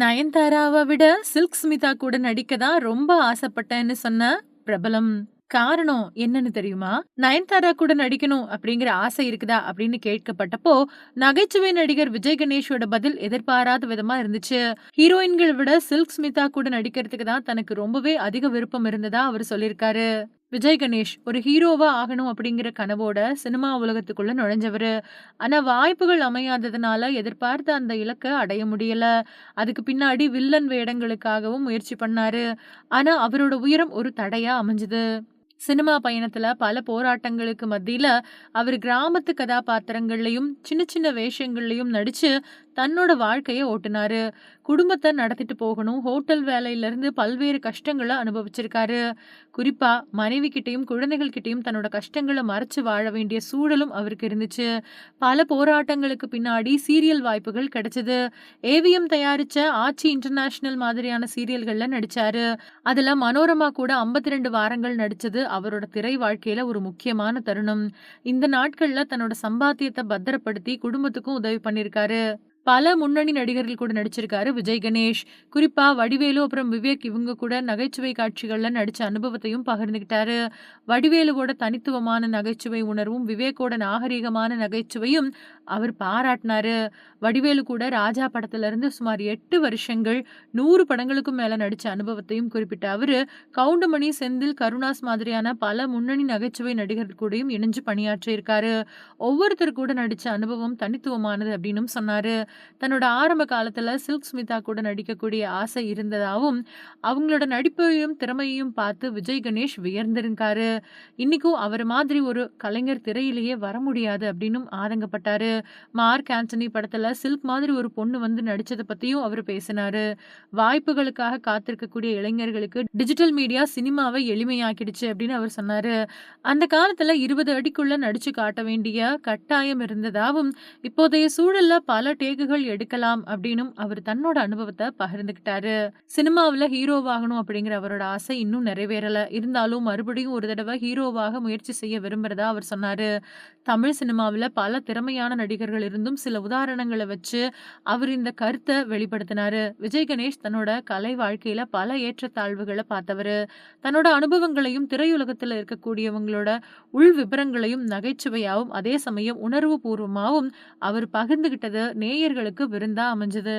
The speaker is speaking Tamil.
நயன்தாராவ விட சில்க் ஸ்மிதா கூட நடிக்க தான் ரொம்ப ஆசைப்பட்டேன்னு சொன்ன பிரபலம். காரணம் என்னன்னு தெரியுமா? நயன்தாரா கூட நடிக்கணும் அப்படிங்கிற ஆசை இருக்குதா அப்படின்னு கேட்கப்பட்டப்போ, நகைச்சுவை நடிகர் விஜய் கணேஷோட பதில் எதிர்பாராத விதமா இருந்துச்சு. ஹீரோயின்களை விட சில்க் ஸ்மிதா கூட நடிக்கிறதுக்கு தான் தனக்கு ரொம்பவே அதிக விருப்பம் இருந்ததா அவர் சொல்லியிருக்காரு. விஜய் கணேஷ் ஒரு ஹீரோவா ஆகணும் அப்படிங்கிற கனவோட சினிமா உலகத்துக்குள்ள நுழைஞ்சவர் ஆனா வாய்ப்புகள் அமையாததுனால எதிர்பார்த்த அந்த இலக்கை அடைய முடியல. அதுக்கு பின்னாடி வில்லன் வேடங்களுக்காகவும் முயற்சி பண்ணாரு. ஆனா அவரோட உயரம் ஒரு தடையா அமைஞ்சது. சினிமா பயணத்துல பல போராட்டங்களுக்கு மத்தியில அவர் கிராமத்து கதாபாத்திரங்கள்லையும் சின்ன சின்ன வேஷங்கள்லையும் நடிச்சு தன்னோட வாழ்க்கையை ஓட்டுனாரு. குடும்பத்தை நடத்திட்டு போகணும். ஹோட்டல் வேலையிலேருந்து பல்வேறு கஷ்டங்களை அனுபவிச்சிருக்காரு. குறிப்பா மனைவி கிட்டேயும் குழந்தைகள் கிட்டயும் தன்னோட கஷ்டங்களை மறைச்சு வாழ வேண்டிய சூழலும் அவருக்கு இருந்துச்சு. பல போராட்டங்களுக்கு பின்னாடி சீரியல் வாய்ப்புகள் கிடைச்சது. ஏவிஎம் தயாரிச்ச ஆச்சி இன்டர்நேஷனல் மாதிரியான சீரியல்கள்ல நடிச்சாரு. அதுல மனோரமா கூட 52 வாரங்கள் நடிச்சது அவரோட திரை வாழ்க்கையில ஒரு முக்கியமான தருணம். இந்த நாட்கள்ல தன்னோட சம்பாத்தியத்தை பத்திரப்படுத்தி குடும்பத்துக்கும் உதவி பண்ணியிருக்காரு. பல முன்னணி நடிகர்கள் கூட நடிச்சிருக்காரு விஜய் கணேஷ். குறிப்பா வடிவேலு அப்புறம் விவேக் இவங்க கூட நகைச்சுவை காட்சிகள்ல நடிச்ச அனுபவத்தையும் பகிர்ந்துக்கிட்டாரு. வடிவேலுவோட தனித்துவமான நகைச்சுவை உணர்வும், விவேக்கோட நாகரீகமான நகைச்சுவையும் அவர் பாராட்டினாரு வடிவேலு கூட ராஜா படத்திலிருந்து சுமார் எட்டு வருஷங்கள் நூறு படங்களுக்கும் மேலே நடித்த அனுபவத்தையும் குறிப்பிட்ட அவர் கவுண்டமணி, செந்தில், கருணாஸ் மாதிரியான பல முன்னணி நகைச்சுவை நடிகர்கள் கூடயும் இணைஞ்சு பணியாற்றியிருக்காரு. ஒவ்வொருத்தர் கூட நடித்த அனுபவம் தனித்துவமானது அப்படின்னும் சொன்னாரு. தன்னோட ஆரம்ப காலத்தில் சில்க் ஸ்மிதா கூட நடிக்கக்கூடிய ஆசை இருந்ததாகவும் அவங்களோட நடிப்பையும், திறமையையும் பார்த்து விஜய் கணேஷ் வியந்திருக்காரு. இன்னைக்கும் அவர் மாதிரி ஒரு கலைஞர் திரையிலேயே வர முடியாது அப்படின்னும் ஆதங்கப்பட்டாரு. மார்க் ஆண்டனி படத்தில் சில்க் மாதிரி ஒரு பொண்ணு வந்து நடித்ததை பற்றியும் அவர் பேசினாரு. வாய்ப்புகளுக்காக காத்திருக்கக்கூடிய இளைஞர்களுக்கு டிஜிட்டல் மீடியா சினிமாவை எளிமையாக்கிடுச்சு அப்படின்னு அவர் சொன்னார் அந்த காலத்தில் இருபது அடிக்குள்ளே நடித்து காட்ட வேண்டிய கட்டாயம் இருந்ததாகவும் இப்போதைய சூழலில் பல டேக்குகள் எடுக்கலாம் அப்படின்னும் அவர் தன்னோட அனுபவத்தை பகிர்ந்துக்கிட்டாரு. சினிமாவில் ஹீரோவாகணும் அப்படிங்கிற அவரோட ஆசை இன்னும் நிறைவேறலை இருந்தாலும் மறுபடியும் ஒரு தடவை ஹீரோவாக முயற்சி செய்ய விரும்புகிறதா அவர் சொன்னார் தமிழ் சினிமாவில் பல திறமையான நடிகர்கள் இருந்தும் சில உதாரணங்களை வச்சு அவர் இந்த கருத்தை வெளிப்படுத்தினாரு. விஜய் கணேஷ் தன்னோட கலை வாழ்க்கையில பல ஏற்றத்தாழ்வுகளை பார்த்தவரு. தன்னோட அனுபவங்களையும், திரையுலகத்தில் இருக்கக்கூடியவங்களோட உள் விபரங்களையும் நகைச்சுவையாவும், அதே சமயம் உணர்வு பூர்வமாகவும் அவர் பகிர்ந்துகிட்டது நேயர்களுக்கு விருந்தா அமைஞ்சது.